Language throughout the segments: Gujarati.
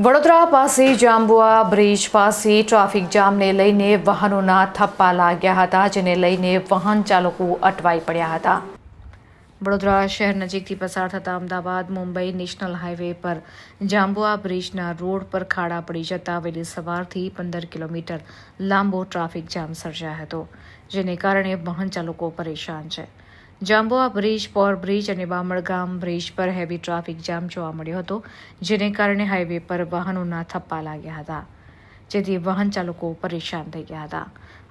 વડોદરા પાસે જાંબુઆ બ્રિજ પાસે ટ્રાફિક જામને લઈને વાહનોના થપ્પા લાગ્યા હતા, જેને લઈને વાહન ચાલકો અટવાઈ પડ્યા હતા. વડોદરા શહેર નજીકથી પસાર થતા અમદાવાદ, મુંબઈ નેશનલ હાઈવે પર જાંબુઆ બ્રિજના રોડ પર ખાડા પડી જતા વહેલી સવારથી પંદર કિલોમીટર લાંબો ટ્રાફિક જામ સર્જાયો હતો, જેને કારણે વાહન ચાલકો પરેશાન છે. જાંબુઆ બ્રિજ, પોર બ્રિજ અને બામણગામ બ્રિજ પર હેવી ટ્રાફિક જામ જોવા મળ્યો હતો, જેને કારણે હાઈવે પર વાહનોના થપ્પા લાગ્યા હતા, જેથી વાહન ચાલકો પરેશાન થઈ ગયા હતા.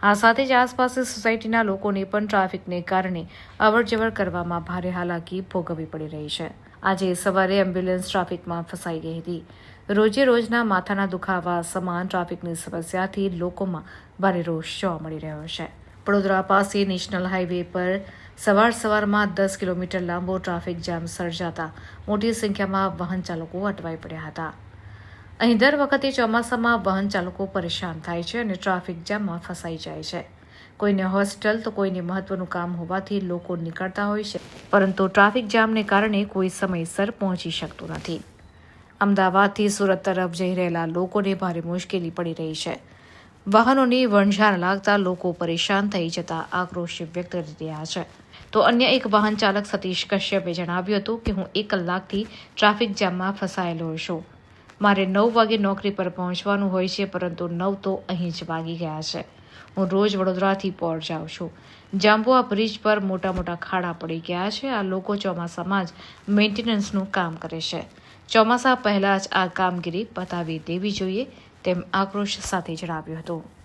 આ સાથે જ આસપાસની સોસાયટીના લોકોને પણ ટ્રાફિકને કારણે અવરજવર કરવામાં ભારે હાલાકી ભોગવવી પડી રહી છે. આજે સવારે એમ્બ્યુલન્સ ટ્રાફિકમાં ફસાઈ ગઈ હતી. રોજે રોજના માથાના દુખાવા સમાન ટ્રાફિકની સમસ્યાથી લોકોમાં ભારે રોષ જોવા મળી રહ્યો છે. વડોદરા પાસે નેશનલ હાઈવે પર સવાર સવારમાં દસ કિલોમીટર લાંબો ટ્રાફિક જામ સર્જાતા મોટી સંખ્યામાં વાહન ચાલકો અટવાઈ પડ્યા હતા. અહીં દર વખતે ચોમાસામાં વાહન ચાલકો પરેશાન થાય છે અને ટ્રાફિક જામમાં ફસાઈ જાય છે. કોઈને હોસ્ટેલ તો કોઈને મહત્વનું કામ હોવાથી લોકો નીકળતા હોય છે, પરંતુ ટ્રાફિક જામને કારણે કોઈ સમયસર પહોંચી શકતું નથી. અમદાવાદથી સુરત તરફ જઈ રહેલા લોકોને ભારે મુશ્કેલી પડી રહી છે. વાહનોની વણઝાર લાગતા લોકો પરેશાન થઈ જતા આક્રોશ વ્યક્ત કરી રહ્યા છે. તો અન્ય એક વાહન ચાલક સતીશ કશ્યપે જણાવ્યું હતું કે, હું એક કલાકથી ટ્રાફિક જામમાં ફસાયેલો છું. મારે નવ વાગે નોકરી પર પહોંચવાનું હોય છે, પરંતુ નવ તો અહીં જ વાગી ગયા છે. હું રોજ વડોદરાથી પોર જાઉં છું. જાંબુઆ બ્રિજ પર મોટા મોટા ખાડા પડી ગયા છે. આ લોકો ચોમાસામાં જ મેન્ટેનન્સનું કામ કરે છે. ચોમાસા પહેલાં જ આ કામગીરી પતાવી દેવી જોઈએ. તેમ આક્રોશ સાથે જણાવ્યું હતું.